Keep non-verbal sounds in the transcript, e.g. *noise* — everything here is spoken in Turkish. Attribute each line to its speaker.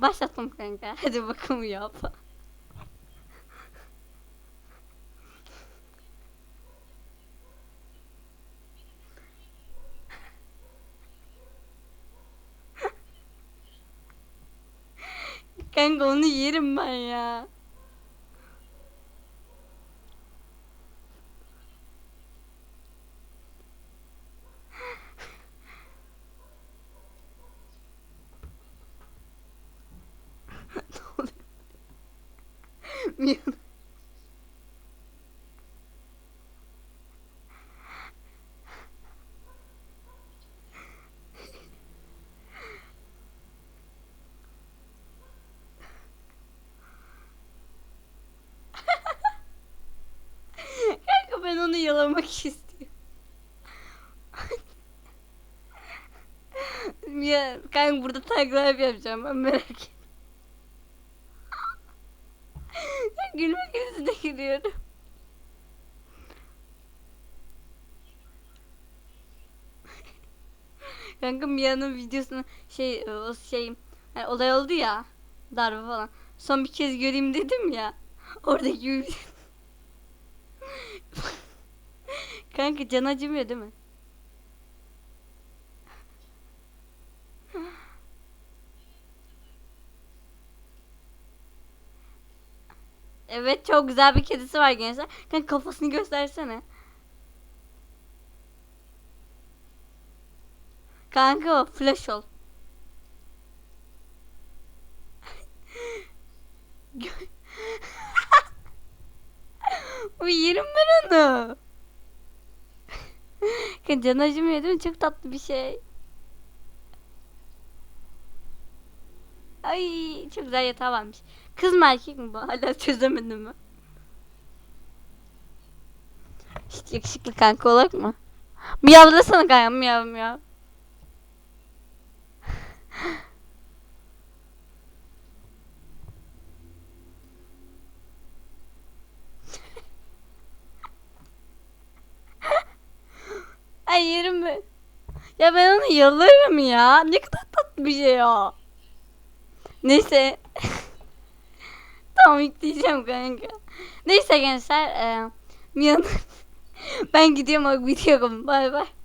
Speaker 1: Başlattım kanka. *laughs* Hadi bakalım yap. Kanka onu yerim ben ya. ne oluyor? Kanka ben onu yalamak istiyorum. ya kanka burada life yapacağım? Ben merak etme. Gülme krizine giriyorum. Kanka Mia'nın videosunu şey o şey hani olay oldu ya darbe falan. Son bir kez göreyim dedim ya. Oradaki *laughs* Kanka can acımıyor değil mi? Evet çok güzel bir kedisi var gençler. Kanka kafasını göstersene. Kanka o flash ol. Yerim ben onu. Can acımıyor değil mi? Çok tatlı bir şey. Ay çok güzel yatağı varmış. Kız mı erkek mi bu? *laughs* Hala çözemedim mi? Hiç yakışıklı kanka olak mı? Miyavlasana kanka miyav miyav. *laughs* Ay yerim ben. Ya ben onu yalarım ya. Ne kadar tatlı bir şey ya. Neyse. tamam yükleyeceğim kanka. Neyse gençler. E, Mia'nın- *laughs* ben gidiyorum bak bitiyorum. Bay bay.